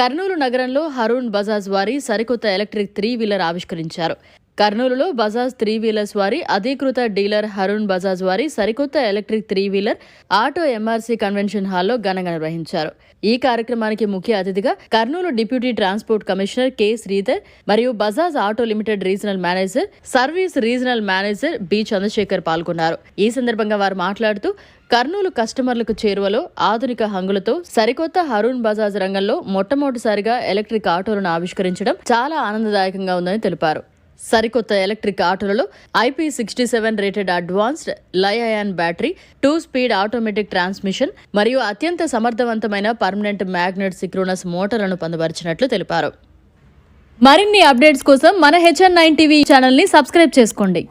కర్నూలు నగరంలో హరూన్ బజాజ్ వారి సరికొత్త ఎలక్ట్రిక్ త్రీ వీలర్ ఆవిష్కరించారు. కర్నూలులో బజాజ్ త్రీ వీలర్స్ వారి అధీకృత డీలర్ హరుణ్ బజాజ్ వారి సరికొత్త electric three wheeler auto MRC convention హాల్లో ఘనంగా నిర్వహించారు. ఈ కార్యక్రమానికి ముఖ్య అతిథిగా Kurnool deputy transport commissioner K Sridhar మరియు Bajaj auto limited regional manager service regional manager B Chandrasekhar పాల్గొన్నారు. ఈ సందర్భంగా వారు మాట్లాడుతూ కర్నూలు కస్టమర్లకు చేరువలో ఆధునిక హంగులతో సరికొత్త హరూన్ బజాజ్ రంగంలో మొట్టమొదటిసారిగా ఎలక్ట్రిక్ ఆటోలను ఆవిష్కరించడం చాలా ఆనందదాయకంగా ఉందని తెలిపారు. సరికొత్త electric ఆటోలలో IP sixty seven rated advanced li ion battery two speed automatic transmission మరియు అత్యంత సమర్థవంతమైన పర్మనెంట్ మ్యాగ్నెట్ సిక్రోనస్ మోటార్లను పొందపరిచినట్లు తెలిపారు. మరిన్ని అప్డేట్స్ కోసం మన హెచ్ఎన్ నైన్ టీవీ ఛానల్ని సబ్స్క్రైబ్ చేసుకోండి.